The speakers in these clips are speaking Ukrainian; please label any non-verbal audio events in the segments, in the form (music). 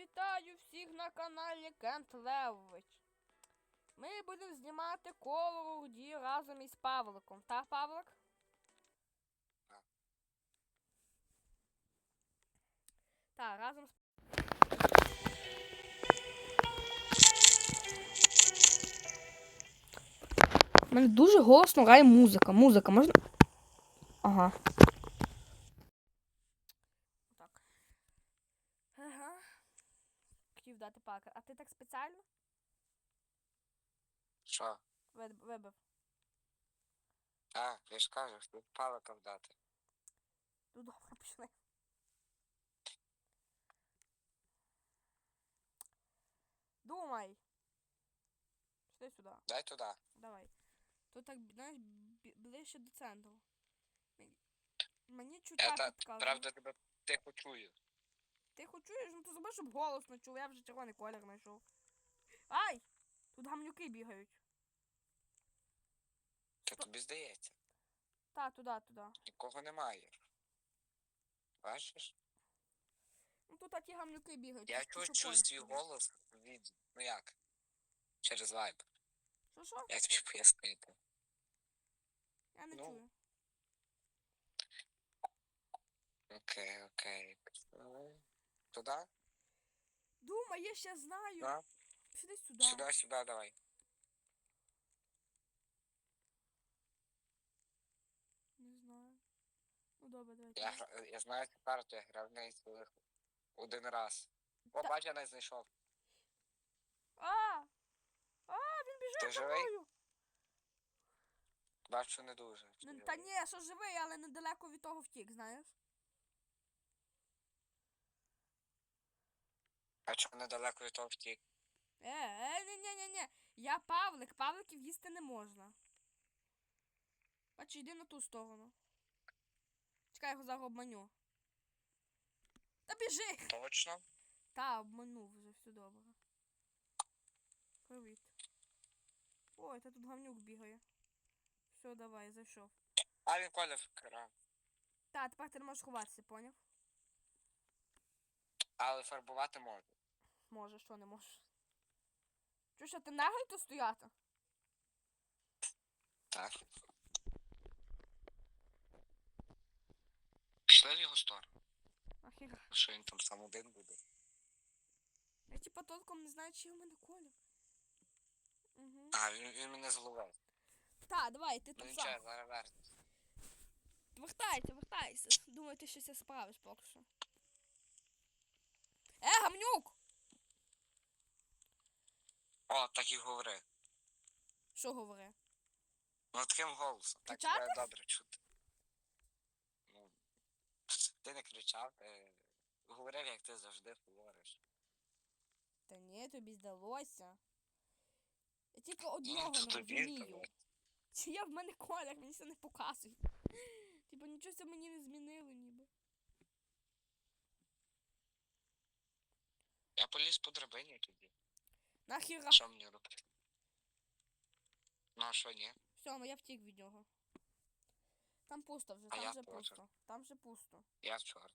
Вітаю всіх на каналі Кент Левович. Ми будемо знімати коло руді разом із Павликом. Так, Павлик? Так. Так, разом з. У мене дуже голосно грає музика. Музика, можна. Ага. Так. Ага. Хотів дати пакер. А ти так спеціально Що? Ви- вибив? А, я ж кажу, що палика вдати. Ну добре, пішли. Думай. Пішли сюди. Дай туди. Давай. Тут так, знаєш, бі- ближче до центру. Мені- Мені чуття Я підказує. правда тебе тихо чую. Ти хоч чуєш? Ну то зроби, щоб голосно чув, я вже червоний колір знайшов. Ай! Тут гамнюки бігають. Це тобі здається. Та, туди, туди. Нікого немає. Бачиш? Ну тут а ті гамнюки бігають. Я чую, чую свій голос від. Ну як? Через вайб. Що що? Як тобі пояснити? Я не Ну. чую. Окей, окей. Пішли. Туди? Думай, я ще знаю. Да. Сюди сюди. Сюди, сюди, давай. Не знаю. Ну добре, давай. Я, гра- я знаю цю карту, я грав в неї цілих один раз. О, Та- бач, я не знайшов. А! А, він біжить Ти за живий? мною! Бачу, не дуже. Ну? Та ні, що живий, але недалеко від того втік, знаєш? А чого недалеко від того втік? Е, е, ні, ні, ні, ні. Я Павлик, Павликів їсти не можна. Бачу, йди на ту сторону. Чекай, я його зараз обманю. Та біжи! Точно? Та, обманув вже, все добре. Привіт. Ой, та тут гавнюк бігає. Все, давай, зайшов. А він Коля вкрав. Та, тепер ти не можеш ховатися, поняв? Але фарбувати можу. Може, що не можеш. Чуєш, а ти наглий тут стояти? Так. Пішли в його сторону. Ахіра. Що він там сам один буде. Я типа толком не знаю, чи в мене колір. Угу. А, він, він мене зловив. Та, давай, ти Ну тут нічого, зараз вернеться. Вертайся, вертайся. Думаю, ти щось справиш поки що. Е, гамнюк! О, так і говори. Що говори? Ну таким голосом. Так Кричати? тебе добре чути. Ну, ти не кричав, ти говорив, як ти завжди говориш. Та ні, тобі здалося. Я тільки одного Ну, не тобі розумію. здалося. Чи я в мене колір, мені це не показує. Типа нічого це мені не змінило ніби. Я поліз по драбині тоді. Нахіра. Що мені робити? Ну а що ні? Все, ну я втік від нього. Там пусто вже, А там я вже теж. пусто. Там вже пусто. Я чорний.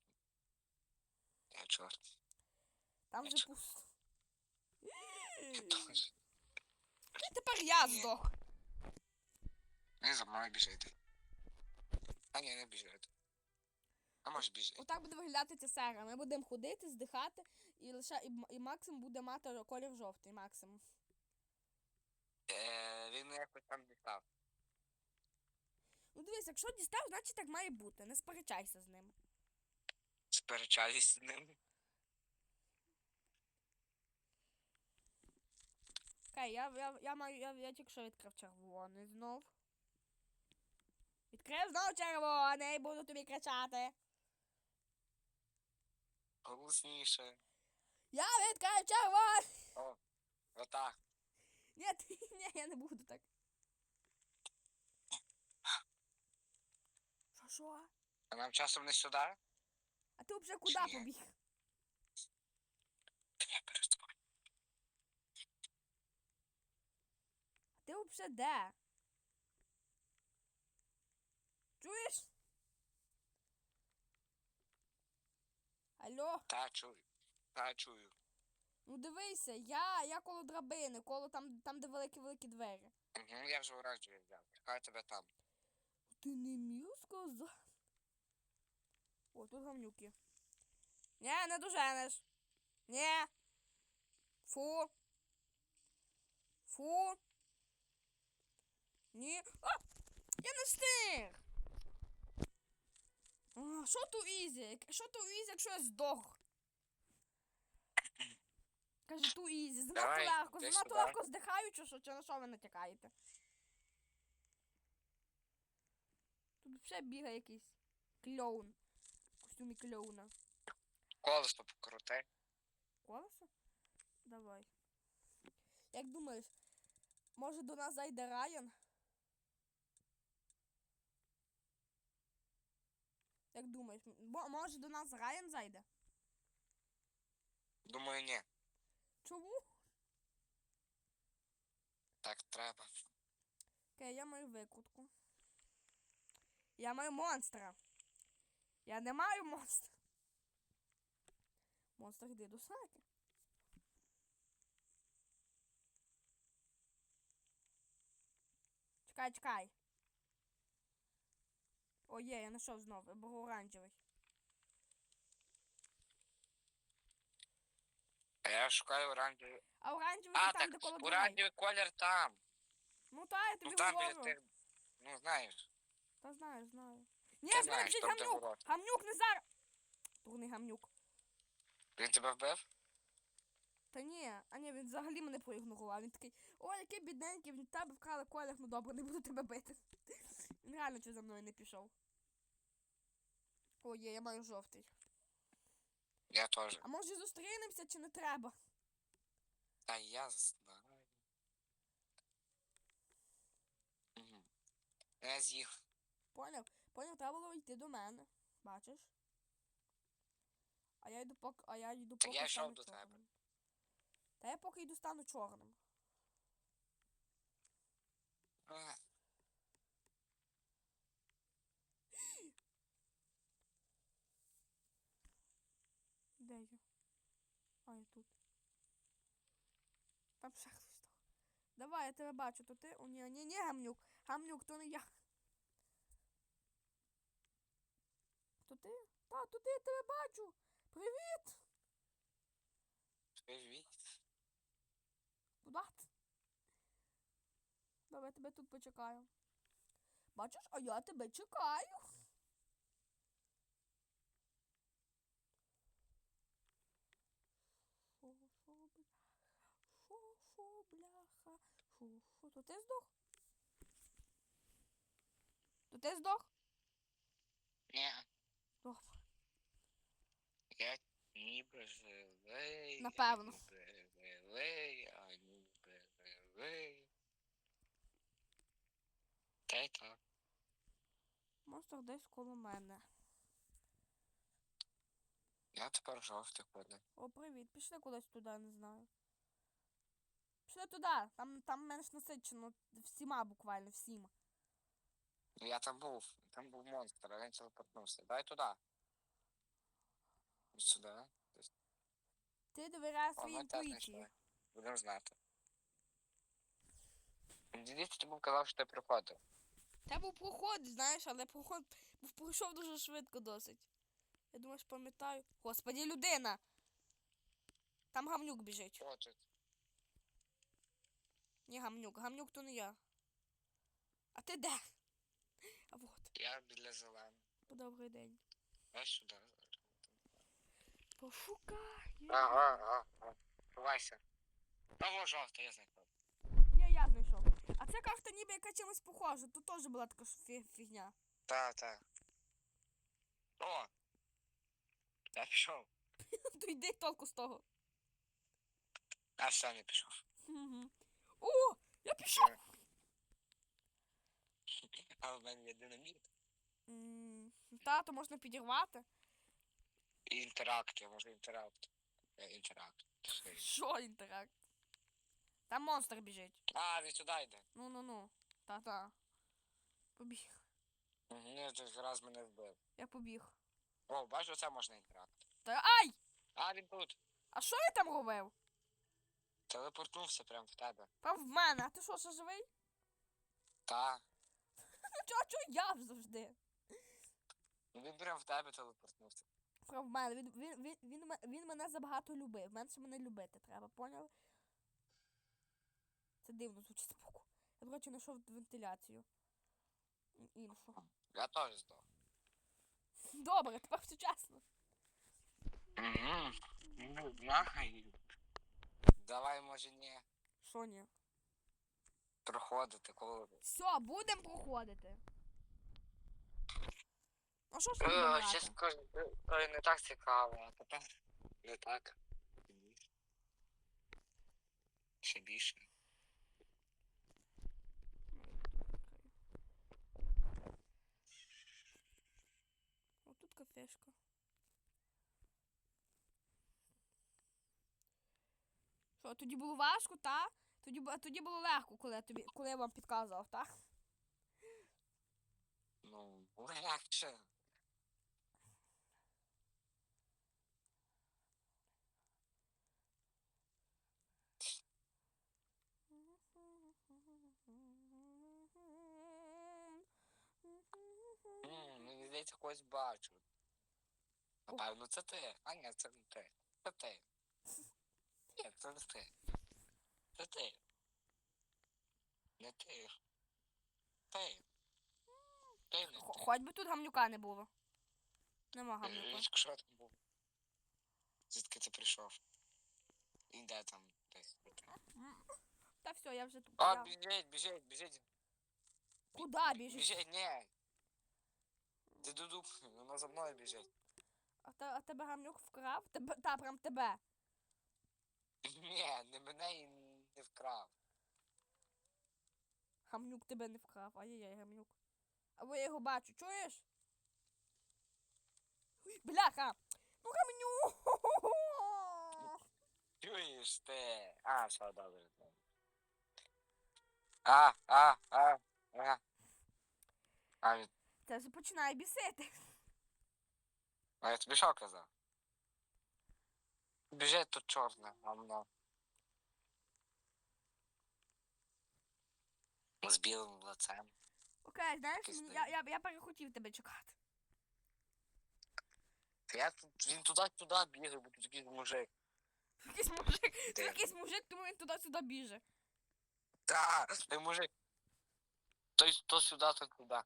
Я чорний. Там Я вже чо- пусто. Боже. І тепер я Ні. здох. Не за мною біжити. А ні, не біжити. А може біжити. Отак буде виглядати ця серія. Ми будемо ходити, здихати, і лише і, і Максим буде мати колір жовтий. Максим. Е, він якось там дістав. Ну дивись, якщо дістав, значить так має бути. Не сперечайся з ним. Сперечались з ним. Окей, я, я, я маю, я, я тільки що відкрив червоний знов. Відкрив знов червоний, буду тобі кричати. Голосніше. Я відкрив червоний. О, отак. Ні, ти, ні, я не буду так. Що, що? А нам часом не сюди? А ти взагалі куди Ні. побіг? Та я перестану. А ти взагалі де? Чуєш? Алло? Та чую. Та чую. Ну дивися, я, я коло драбини, коло там, там де великі-великі двері. Угу, я вже оранжевий взяв. Чекаю тебе там. Ти не міг сказати? О, тут гамнюки. Ні, не доженеш. Ні. Фу. Фу. Ні. А! Я не встиг. Що ту ізі? Що ту ізі, якщо я здох? Каже, ту ізі. Занадто Давай, легко, йди занадто сюди. легко здихаю, чи що, чи на що ви натякаєте? Тут ще бігає якийсь клоун. В костюмі клоуна. Колесо покрути. Колесо? Давай. Як думаєш, може до нас зайде Райан? Як думаєш, бо- може до нас Райан зайде? Думаю, ні. Чому? Так треба. Окей, я маю викрутку. Я маю монстра. Я не маю монстра. Монстр йди до сраки. Чекай, чекай. О, є, я знайшов знову, бо оранжевий. А я шукаю оранжевий. А оранжевий А, там, так, де коло оранжевий колір там. Ну та, я тобі Ну там говорю. тих. Ну знаєш. Та знаю, знаю. Ні, Ти в мене знаєш, біжить там, де гамнюк! Гамнюк не зараз! Дурний гамнюк. Він тебе вбив? Та ні, а ні, він взагалі мене проігнорував. Він такий, о, який бідненький, в тебе вкрали колір, ну добре, не буду тебе бити. (laughs) Він реально чого за мною не пішов. О, є, я маю жовтий. Я теж. А може зустрінемося чи не треба? Та я знаю. Угу. Я з'їв. Поняв? Поняв, треба було йти до мене. Бачиш? А я йду поки. А я йду поки я йшов до тебе. Та я поки йду стану чорним. Де я? А, я тут. Там ще хтось. Давай, я тебе бачу, то ти. О, ні, ні, ні, гамнюк. Гамнюк, то не я. То ти? Та, то ти я тебе бачу. Привіт! Привіт. Ти? Давай я тебе тут почекаю. Бачиш, а я тебе чекаю. Шо-шо, бляха, шо-шо, бляха, шо-шо. То ти здох? То ти здох? Ні. Добре. Я ніби живий. Напевно. Ніби живий, а ніби живий. Та й так. Монстр десь коло мене. Я тепер жовтий ходив. О, привіт. Пішли кудись туди, не знаю. Пішли туди. Там, там менш насичено всіма буквально, всіма. Ну я там був. Там був монстр, а він телепортнувся. Дай туди. Ось Сюди. Ти довіряєш О, своїй інтуїції. Будемо знати. Дідусь тобі казав, що ти приходив. Та був проход, знаєш, але проход був пройшов дуже швидко досить. Я думаю, що пам'ятаю. Господі, людина! Там гамнюк біжить. Хочуть. Ні, гамнюк. Гамнюк то не я. А ти де? А от. Я біля зеленого. Добрий день. Ось сюди. Пошукай. Ага, ага. Ховайся. Того жовтий, я знайшов. А це карта ніби яка чимось похожа. Тут теж була така фі- фігня. Так, так. О! Я пішов. (laughs) То йди толку з того. А все, не пішов. Мгм. О! Я пішов! (laughs) А в мене є динаміт. М, Та, то можна підірвати. Інтеракт, я можу інтеракт. Е, Інтеракт. Що інтеракт? Там монстр біжить. А, він сюди йде. Ну ну ну. Та-та. Побіг. Ні, ж раз мене вбив. Я побіг. О, бачу, це можна інтеракт. Та ай! А, він тут. А що я там робив? Телепортнувся прямо в тебе. Прям в мене, а ти що, ще живий? Та. (laughs) Чого, чого я завжди? Ну він прямо в тебе телепортнувся. Прям в мене. Він, він, він, він, ме- він мене забагато любив. Менше мене любити треба, поняв? Це дивно звучить збоку. Я, коротше, знайшов вентиляцію. Іншу. Я теж здох. Добре, тепер все чесно. Угу. Ну, нахай. Давай, може, не Що ні? проходити, коли. Все, будемо проходити. Ну що ж Е? Ще скажу, то не так цікаво, а тепер не так. Ще більше. О, тут кафешка. Що, тоді було важко, та? Тоді, тоді було легко, коли я, тобі, коли я вам підказував, так? Ну, легше. Мені здається, когось бачу. Напевно, це ти. А ні, це не ти. Це ти. Ні, це не ти. Це ти. Не ти. Ти. Ти не ти. Хоч би тут гамнюка не було. Нема гамнюка. Річка, що там був? Звідки ти прийшов? І де там десь? Та все, я вже тут. А, біжить, біжить, біжить. Куди біжиш? Біжить, ні. Ти дуду, вона за мною біжить. А, те, а тебе гамнюк вкрав? Тебе, та, прям тебе. Ні, не мене і не вкрав. Гамнюк тебе не вкрав. Ай-яй-яй, гамнюк. Або я його бачу, чуєш? Ой, Бляха! Ну гамнюк! Чуєш ти? А, все, добре. добре. А, а, а, а. А, він- Це вже починає бісити. А я тобі що казав? Біжить тут чорне, гамно. З білим лицем. Окей, знаєш, Якийсь мені- я, я, я перехотів тебе чекати. Та Я тут, він туди-туди бігає, бо тут такий мужик. Якийсь мужик, (laughs) Де? якийсь мужик, тому він туди-сюди біже. Та, той мужик. Той то сюди, то туди.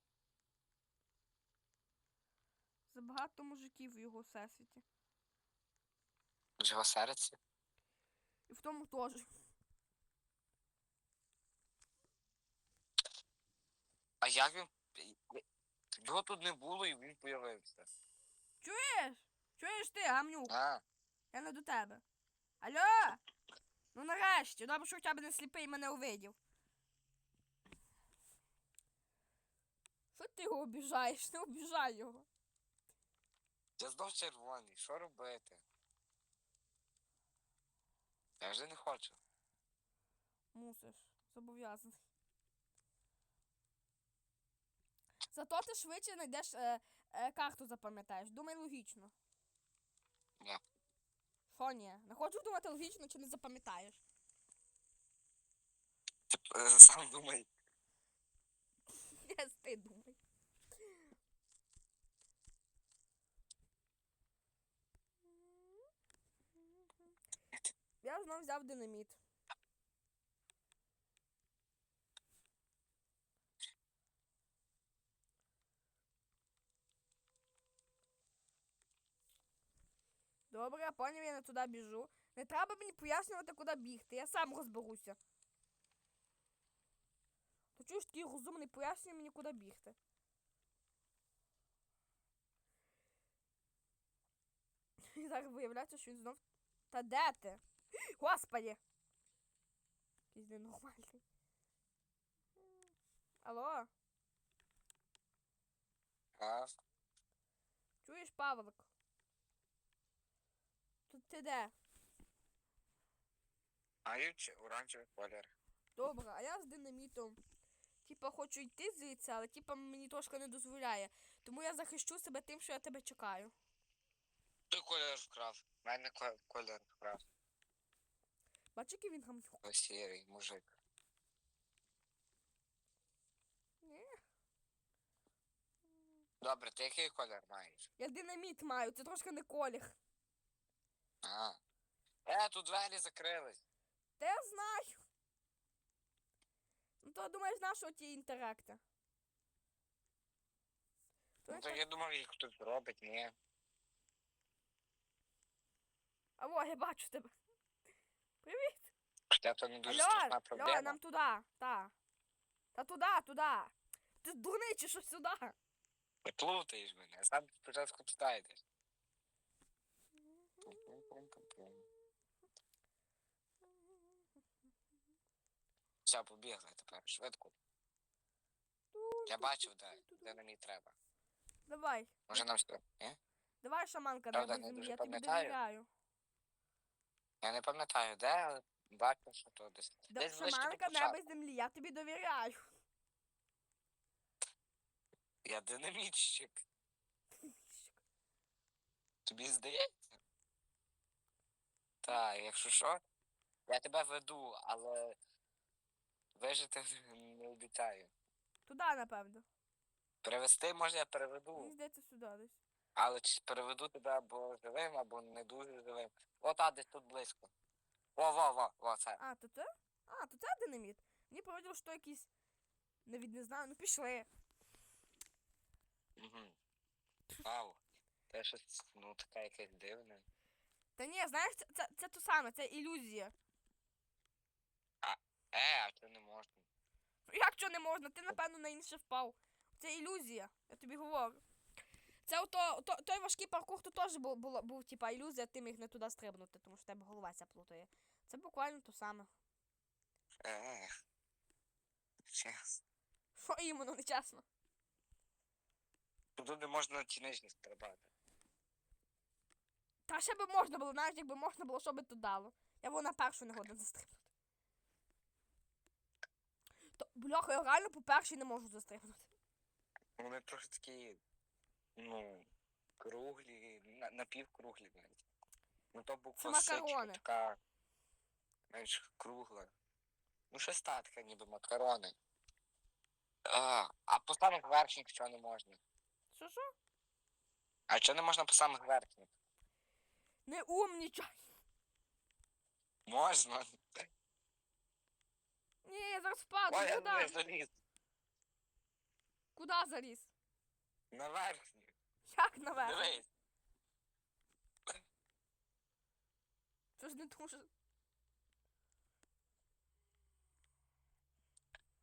Забагато мужиків в його всесвіті. В його серці. І в тому теж. А як він. Його тут не було і він появився. Чуєш? Чуєш ти, гамнюк? А, Я не до тебе. Алло? Ну нарешті, добре, що хоча б не сліпий мене увидів. Що ти його обіжаєш? Не обіжай його. Я знов червоний, що робити? Я вже не хочу. Мусиш. Зобов'язаний. Зато ти швидше знайдеш е, е, карту запам'ятаєш. Думай логічно. Ні. Що ні? Не хочу думати логічно, чи не запам'ятаєш. Ти е, (laughs) сам думай. (laughs) Я ти думай. Я знов взяв динаміт. Добре, я поняв, я не туди біжу. Не треба мені пояснювати, куди бігти. Я сам розберуся. То чуєш такий розумний пояснює мені, куди бігти. (laughs) І зараз виявляється, що він знов. Та де ти? Господи! Якийсь ненормальний. Алло, А, чуєш, Павлик? Тут ти де? маючи оранжевий колір. Добре, а я з динамітом. Типа хочу йти звідси, але типа мені трошки не дозволяє. Тому я захищу себе тим, що я тебе чекаю. Той колір вкрав. Мене ко- колір вкрав. Бачиш, який він гамнюк? Ось сірий мужик. Ні. Добре, ти який колір маєш? Я динаміт маю, це трошки не колір. А. Е, тут двері закрились. Та я знаю. Ну то думаєш, на що ті інтеракти? То Ну, то я думав, їх хтось зробить, ні. А во, я бачу тебе. Привіт. Хоча то не дуже страшна алло, проблема. нам туди, та. Та туди, туди. Ти дурний чи що сюди? Ти плутаєш мене, сам спочатку туди йдеш. Все, побігли тепер, швидко. Я бачив, де, де нам і треба. Давай, Може нам сюди? Ні? давай, шаманка, Правда, не дуже я тобі пам'ятаю. довіряю. Я не пам'ятаю, де, але бачив, що то десь. Да, Десь ближче до шаманка початку. неба землі, я тобі довіряю. Я динамітчик. Тобі здається? Так, якщо що, я тебе веду, але вижити (laughs) не обіцяю. Туди, напевно. Перевести може я Мені переведу, здається, сюди десь. Але чи переведу тебе або живим, або не дуже живим. О, та, десь тут близько. О, во, во, во, це. А, то це? А, то це динаміт. Мені повідомили, що якийсь. Навіть не знаю, ну пішли. Угу. Вау. Це щось, ну, таке якесь дивне. Та ні, знаєш, це, це, це то саме, це ілюзія. Е, а це не можна. Як що не можна? Ти, напевно, на інше впав. Це ілюзія, я тобі говорю. Це ото, ото, той важкий паркур, то теж був, була, був типа ілюзія, ти міг не туди стрибнути, тому що в тебе голова ця плутає. Це буквально то саме. Е. Чесно. Що іменно нечесно. Тут не можна на ті стрибати. Та ще би можна було, навіть якби можна було, що би то дало. Я вона першу не годна застрибнути. То, бляха, я реально по першій не можу застрибнути. Вони трохи такі, ну, круглі, на- напівкруглі навіть. Ну то буква С макарони. така менш кругла. Ну, щось та ніби макарони. А, а по самих верхніх що не можна? Що що? А що не можна по самих верхніх? Не умнічай. Можна. Ні, я зараз впаду. Ой, я Куди? не заліз. Куди заліз? На верхніх. Як наверх? Дивись. Це ж не дуже.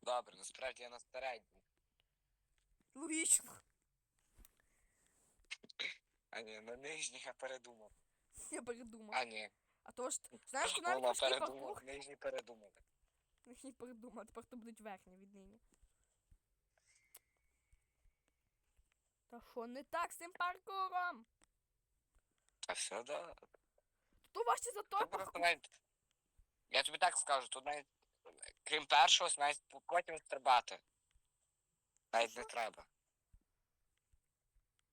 Добре, насправді я на середній. Логічно. А ні, на нижніх я передумав. Я передумав. А ні. А то ж, знаєш, що навіть важкий передумав, паркур. нижні передумали. Не передумав, тепер то будуть верхні віднині. Та що не так з цим паркуром? А все, да. То важче за той Тут просто паркур. навіть, я тобі так скажу, тут навіть, крім першого, навіть потім стрибати. Навіть не треба.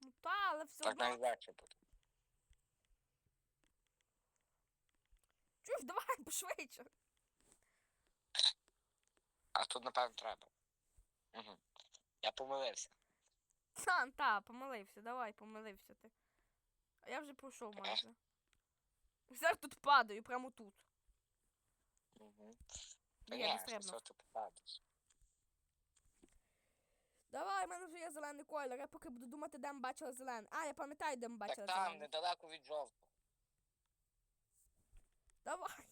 Ну та, але все Так одно. навіть легше буде. Чуєш, давай пошвидше. А тут, напевно, треба. Угу. Я помилився. Та, та, помилився, давай, помилився ти. А я вже пройшов майже. Зараз тут падаю, прямо тут. Угу. Ні, не. Давай, в мене вже є зелений колір. Я поки буду думати, де ми бачили зелений. А, я пам'ятаю, де ми бачили Так там, зелений. недалеко від жовтого. Давай.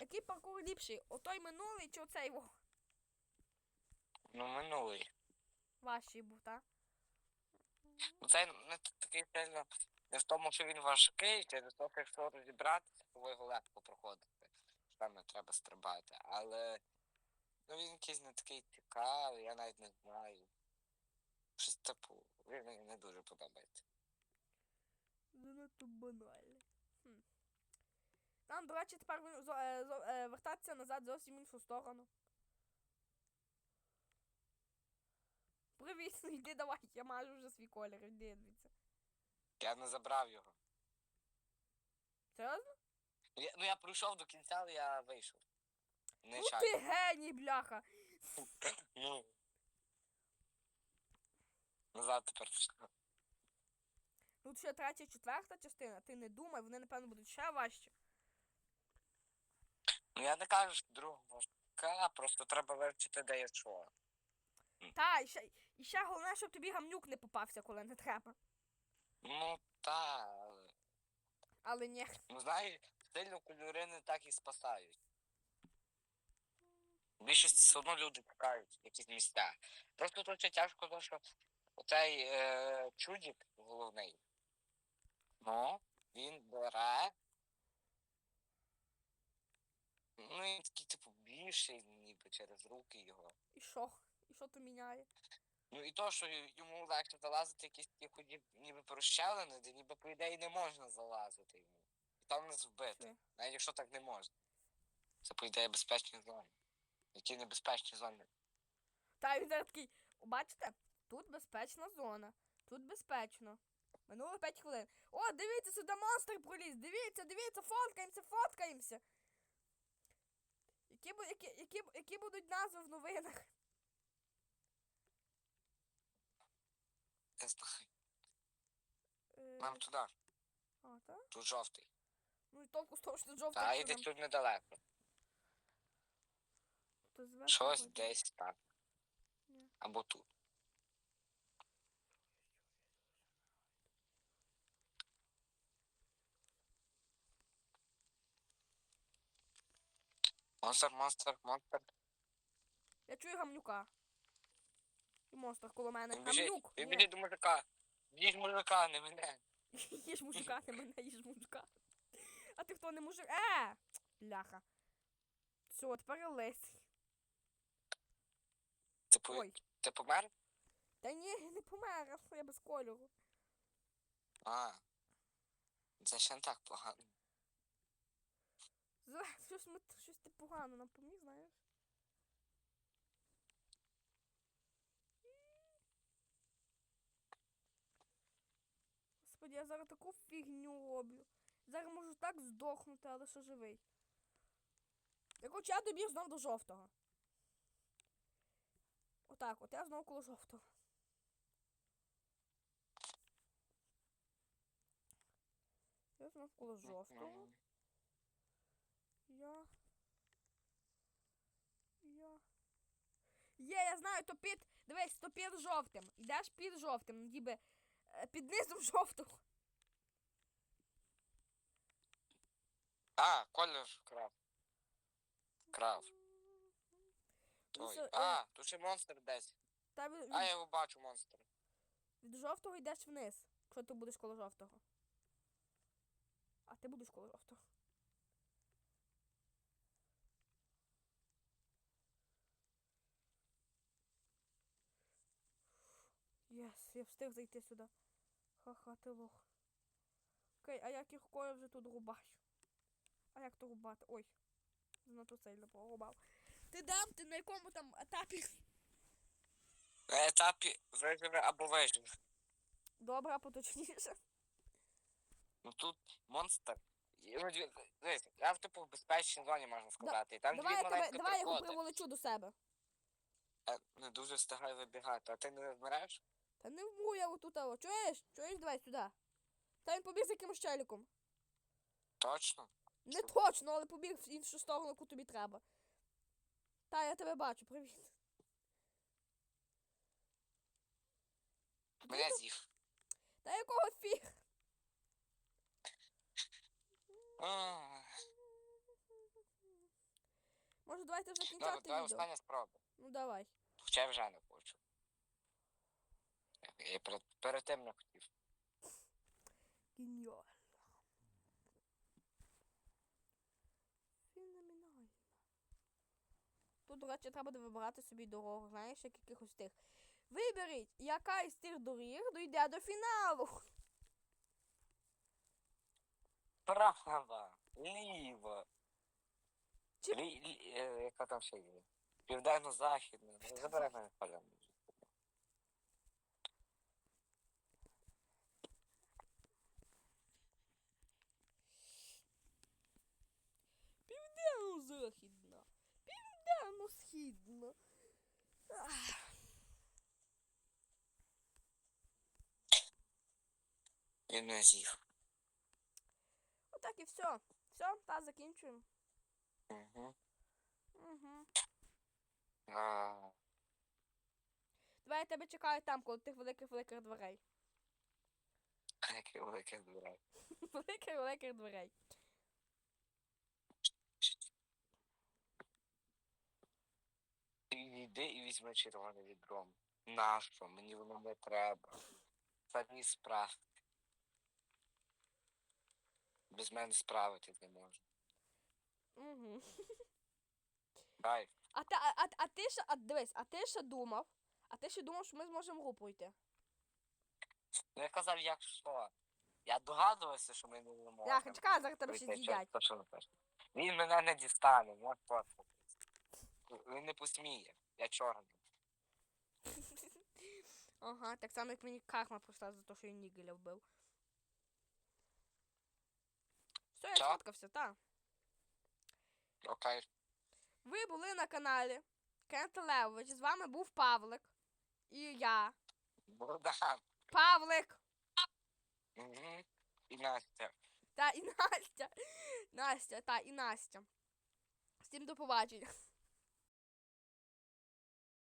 Який паркур ліпший? Отой минулий чи оцей його? Ну, минулий. Важчий був, так? Ну це не такий сильно не в тому, що він важкий, чи не в тому, якщо розібратися, то ви його легко проходити. Там не треба стрибати. Але ну він якийсь не такий цікавий, я навіть не знаю. Щось типу, він мені не дуже подобається. Занадто банально. Хм. Нам, до речі, тепер зо- е, е, вертатися назад зовсім іншу сторону. Привіт, ну йди давай, я маю вже свій колір, йди звідси. Я не забрав його. Серйозно? Я, ну я пройшов до кінця, але я вийшов. Не Ну чай. ти геній, бляха. Ну. Назад тепер пішла. Тут ще третя, четверта частина, ти не думай, вони, напевно, будуть ще важчі. Ну я не кажу, що другу важка, просто треба вивчити, де є що. Та, і ще, і ще головне, щоб тобі гамнюк не попався, коли не треба. Ну та. але, ні. Ну знаєш, сильно кольори не так і спасають. Більшість все одно люди шукають якісь місця. Просто тут ще тяжко, то, що оцей е, чудік головний. Ну, він бере. Ну, він такий, типу, більший, ніби через руки його. І що? Що то міняє? Ну і то, що йому легше залазити якісь ході, ніби прощавлені, де ніби по ідеї не можна залазити йому. І там нас вбити. Чи? Навіть якщо так не можна. Це по ідеї безпечні зони. Які небезпечні зони. Та він зараз такий, бачите, тут безпечна зона. Тут безпечно. Минуло 5 хвилин. О, дивіться, сюди монстр проліз. Дивіться, дивіться, фоткаємося, фоткаємося. Які, які, які, які будуть назви в новинах? Е, Нам туди, а, так? тут жовтий. Ну і толку з того, що жовтий. Та якщо тут недалеко. то зверху Щось буде. десь так. Ні. Або тут. Монстр, монстр, монстр. Я чую гамнюка. І монстр коло мене. Біжить, Гамнюк! він біжить до мужика. Їж мужика, не мене. (laughs) Їж мужика, не мене, їж мужика. А ти хто не мужик? Е! Бляха. Все, тепер лись. Ти, по... Ой. ти помер? Та ні, не помер, а я без кольору. А. Це ще не так погано. Щось ми щось ти погано нам поміг, знаєш. Господи, я зараз таку фігню роблю. Зараз можу так здохнути, але що живий. Я короче, я добіг знов до жовтого. Отак, от я знову коло жовтого. Я знов коло жовтого. Я. Я. Є, я знаю, то під. Дивись, то під жовтим. Йдеш під жовтим, ніби під низом жовтого. А, колір крав. Крав. Це, е, А, тут ще монстр десь. Та від, А, я його бачу, монстр. від жовтого йдеш вниз, якщо ти будеш коло жовтого. А ти будеш коло жовтого. Я встиг зайти сюди. Ха-ха, ти лох. Окей, а як їх кою вже тут рубаю? А як то рубати? Ой. Занадто сильно порубав. Ти дам, ти на якому там етапі? На етапі виживе або виживе. Добре, а поточніше. Ну тут монстр. Дивись, я в типу в безпечній зоні можна сказати. І там давай, я дві тебе, давай я його приволочу до себе. Я не дуже встигаю вибігати, а ти не вмираєш? Та не вмру я отут, а, чуєш? Чуєш, давай сюди. Та він побіг за якимось челіком. Точно? Не точно, але побіг в іншу сторону, яку тобі треба. Та, я тебе бачу, привіт. Мене з'їв. Та якого фіг? Може, давайте вже кінчати давай відео. остання спроба. Ну давай. Хоча вже не. Я перед, перед тим не хотів. Геніально. Феноменально. Тут, до речі, треба вибирати собі дорогу, знаєш, як якихось тих. Виберіть, яка із тих доріг дойде до фіналу. Права, ліва. Чи- Лі, лі, е, яка там ще є? Південно-західна. Ну, Забирай мене поля. Південно-східна. Ах. І не з'їв. Отак і все. Все, та закінчуємо. Угу. Угу. А, Давай я тебе чекаю там, коло тих великих великих дверей. велике дверей. Великих великих дверей. (laughs) Ти йди і візьми червоне відро. Нащо? Мені воно не треба. Самі справ. Без мене справитись не можна. Угу. Дай. А, ти, а, а, ти ще, а, дивись, а ти ще думав, а ти ще думав, що ми зможемо групу йти. Ну я казав, як що. Я догадувався, що ми не можемо. Яха, чекай, зараз тебе ще Вийти, то що? Він мене не дістане, я просто. Він не посміє. Я чорний. (laughs) Ага, так само, як мені карма прийшла за те, що я Нігеля вбив. Все, я Чо? сфоткався, так. Окей. Ви були на каналі Кент Левович. З вами був Павлик. І я. Богдан. Павлик! Угу. І Настя. Та і Настя. (laughs) Настя, та і Настя. Всім до побачення.